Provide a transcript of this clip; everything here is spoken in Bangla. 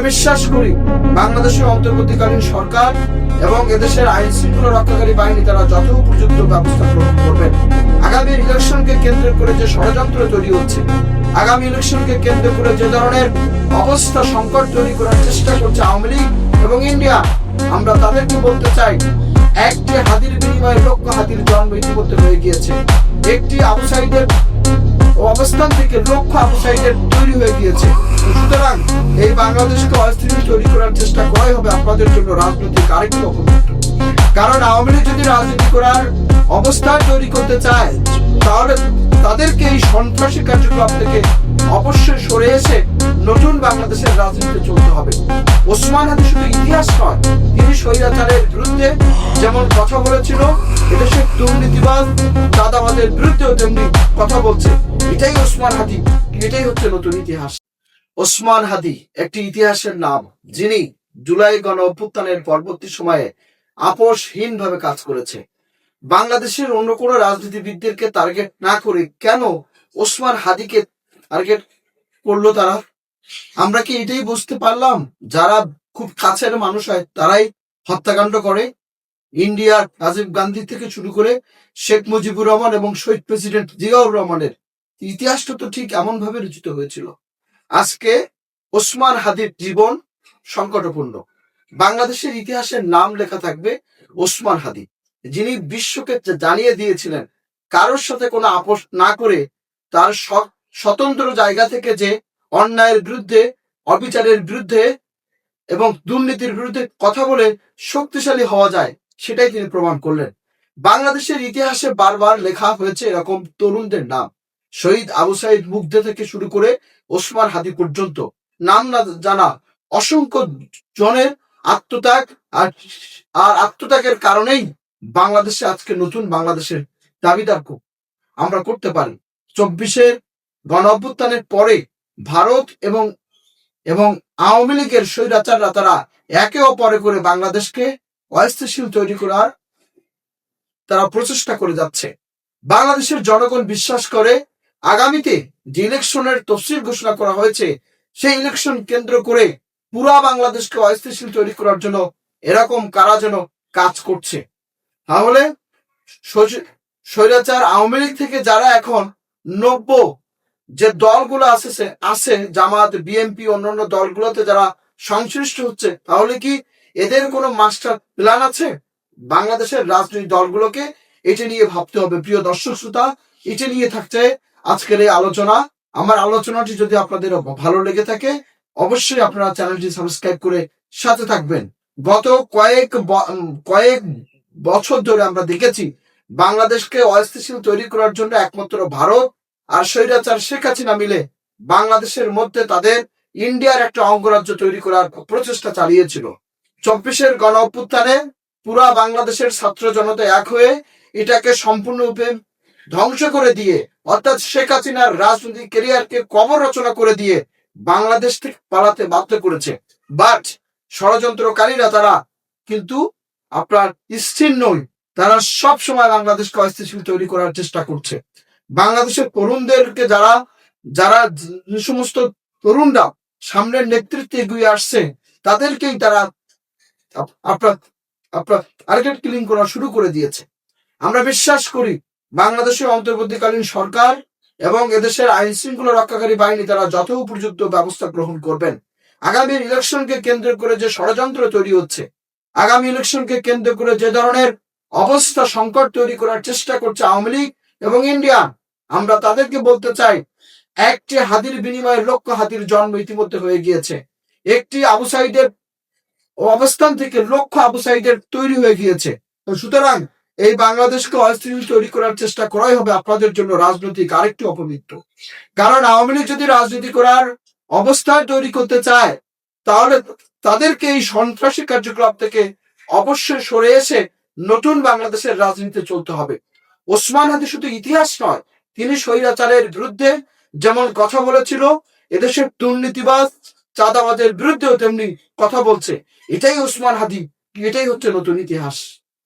বিশ্বাস করি বাংলাদেশের অন্তর্বর্তীকালীন সরকার এবং এদেশের আইন শৃঙ্খলা রক্ষাকারী বাহিনী তারা যথোপযুক্ত ব্যবস্থা গ্রহণ করবেন। আগামী ইলেকশনকে কেন্দ্র করে যে ষড়যন্ত্র তৈরি হচ্ছে, আগামী ইলেকশনকে কেন্দ্র করে যে ধরনের অবস্থা সংকট তৈরি করার চেষ্টা করছে আওয়ামী লীগ এবং ইন্ডিয়া, আমরা তাদেরকে বলতে চাই একটি হাতির বিনিময়ে লক্ষ হাতির জন্ম ইতিমধ্যে হয়ে গিয়েছে, একটি আবুসাইদের অবস্থান থেকে লক্ষ আবুসাইদের তৈরি হয়ে গিয়েছে। সুতরাং এই বাংলাদেশকে অস্থির তৈরি করার চেষ্টা করাই হবে আপনাদের জন্য রাজনৈতিক আরেকটি অপমৃত্যু কারণ আওয়ামী লীগ যদি রাজনীতি করার অবস্থান তৈরি করতে চায়, তাহলে তাদেরকে এই সন্ত্রাসী কার্যকলাপ থেকে অবশ্যই সরে এসে নতুন বাংলাদেশের রাজনীতিতে চলতে হবে। ওসমান হাদি শুধু ইতিহাস নয়, তিনি স্বৈরাচারের বিরুদ্ধে যেমন কথা বলেছিল, এদেশের দুর্নীতিবাদ দাদাবাদের বিরুদ্ধেও তেমনি কথা বলছে। এটাই ওসমান হাদি, এটাই হচ্ছে নতুন ইতিহাস। ওসমান হাদি, একটি ইতিহাসের নাম, যিনি জুলাই গণ অভ্যুত্থানের পরবর্তী সময়ে আপোষহীন ভাবে কাজ করেছে। বাংলাদেশের অন্য কোনো রাজনীতিবিদদেরকে টার্গেট না করে কেন ওসমান হাদিকে টার্গেট করল তারা? আমরা কি এটাই বুঝতে পারলাম? যারা খুব কাছের মানুষ হয়, তারাই হত্যাকাণ্ড করে। ইন্ডিয়ার রাজীব গান্ধী থেকে শুরু করে শেখ মুজিবুর রহমান এবং শহীদ প্রেসিডেন্ট জিয়াউর রহমানের ইতিহাসটা তো ঠিক এমন ভাবে রচিত হয়েছিল। আজকে ওসমান হাদির জীবন সংকটপূর্ণ। বাংলাদেশের ইতিহাসের নাম লেখা থাকবে ওসমান হাদি, যিনি বিশ্বকে জানিয়ে দিয়েছিলেন কারোর সাথে কোনো আপোষ না করে তার স্বতন্ত্র জায়গা থেকে যে অন্যায়ের বিরুদ্ধে, অবিচারের বিরুদ্ধে এবং দুর্নীতির বিরুদ্ধে কথা বলে শক্তিশালী হওয়া যায়, সেটাই তিনি প্রমাণ করলেন। বাংলাদেশের ইতিহাসে বারবার লেখা হয়েছে এরকম তরুণদের নাম। শহীদ আবু সাইদ মুগ্ধে থেকে শুরু করে ওসমান হাদি পর্যন্ত নাম না জানা অসংখ্য জনের আত্মত্যাগ আর আর আত্মত্যাগের কারণেই বাংলাদেশে আজকে নতুন বাংলাদেশের দাবিদার আমরা করতে পারি। চব্বিশের গণ অভ্যুত্থানের পরে ভারত এবং এবং আওয়ামী লীগের স্বৈরাচাররা তারা একে অপরে করে বাংলাদেশকে অস্থিতিশীল তৈরি করার তারা প্রচেষ্টা করে যাচ্ছে। বাংলাদেশের জনগণ বিশ্বাস করে আগামীতে যে ইলেকশনের তফসিল ঘোষণা করা হয়েছে, সেই ইলেকশন কেন্দ্র করে পুরা বাংলাদেশকে অস্থিতিশীল তৈরি করার জন্য এরকম কারা যেন কাজ করছে? তাহলে স্বৈরাচার আওয়ামী লীগ থেকে যারা এখন নব্য যে দলগুলো আছে আছে, জামাত, বিএনপি, অন্যান্য দলগুলোতে যারা সংশ্লিষ্ট হচ্ছে, তাহলে কি এদের কোনো মাস্টার প্ল্যান আছে? বাংলাদেশের রাজনৈতিক দলগুলোকে এটা নিয়ে ভাবতে হবে। প্রিয় দর্শক, শ্রোতা, এটা নিয়ে থাকছে আজকের এই আলোচনা, আমার আলোচনাটি যদি আপনাদের ভালো লেগে থাকে, অবশ্যই আপনারা চ্যানেলটি সাবস্ক্রাইব করে সাথে থাকবেন। গত কয়েক কয়েক বছর ধরে আমরা দেখেছি, বাংলাদেশকে অস্থিতিশীল তৈরি করার জন্য একমাত্র ভারত আর স্বৈরাচার শেখ হাসিনা মিলে বাংলাদেশের মধ্যে তাদের ইন্ডিয়ার একটা অঙ্গরাজ্য তৈরি করার প্রচেষ্টা চালিয়েছিল। চব্বিশের গণ অভ্যুত্থানে পুরা বাংলাদেশের ছাত্র জনতা এক হয়ে এটাকে সম্পূর্ণরূপে ধ্বংস করে দিয়ে অর্থাৎ শেখ হাসিনার রাজনৈতিক কেরিয়ারকে কবর রচনা করে দিয়ে বাংলাদেশ থেকে পালাতে বাধ্য করেছে। বাট ষড়যন্ত্রকারীরা তারা কিন্তু আপনার স্থির নয় তারা সব সময় বাংলাদেশকে অস্থিতিশীল তৈরি করার চেষ্টা করছে। বাংলাদেশের তরুণদেরকে যারা যারা যে সমস্ত তরুণরা সামনের নেতৃত্বে এগিয়ে আসছে, তাদেরকেই তারা আপনার আপনার টার্গেট কিলিং করা শুরু করে দিয়েছে। আমরা বিশ্বাস করি বাংলাদেশের অন্তর্বর্তীকালীন সরকার এবং এদেশের আইন শৃঙ্খলা রক্ষাকারী বাহিনী তারা যথোপযুক্ত ব্যবস্থা গ্রহণ করবেন। আগামী ইলেকশনকে কেন্দ্র করে যে ষড়যন্ত্র তৈরি হচ্ছে, আগামী ইলেকশনকে কেন্দ্র করে যে ধরনের অবস্থা সংকট তৈরি করার চেষ্টা করছে আওয়ামী লীগ এবং ইন্ডিয়া, আমরা তাদেরকে বলতে চাই, একটি হাতির বিনিময়ে লক্ষ হাতির জন্ম ইতিমধ্যে হয়ে গিয়েছে। একটি আবু সাইদের অবস্থান থেকে লক্ষ আবু সাইদের তৈরি হয়ে গিয়েছে। সুতরাং এই বাংলাদেশকে অস্থির তৈরি করার চেষ্টা করাই হবে আপনাদের জন্য রাজনৈতিক আরেকটি অপমৃত্যু কারণ আওয়ামী লীগ যদি রাজনীতি করার অবস্থায় তৈরি করতে চায়, তাহলে তাদেরকে এই সন্ত্রাসী কার্যকলাপ থেকে অবশ্যই সরে এসে নতুন বাংলাদেশের রাজনীতিতে চলতে হবে। ওসমান হাদি শুধু ইতিহাস নয়, তিনি স্বৈরাচারের বিরুদ্ধে যেমন কথা বলেছিল, এদেশের দুর্নীতিবাজ চাঁদাবাদের বিরুদ্ধেও তেমনি কথা বলছে। এটাই ওসমান হাদি, এটাই হচ্ছে নতুন ইতিহাস।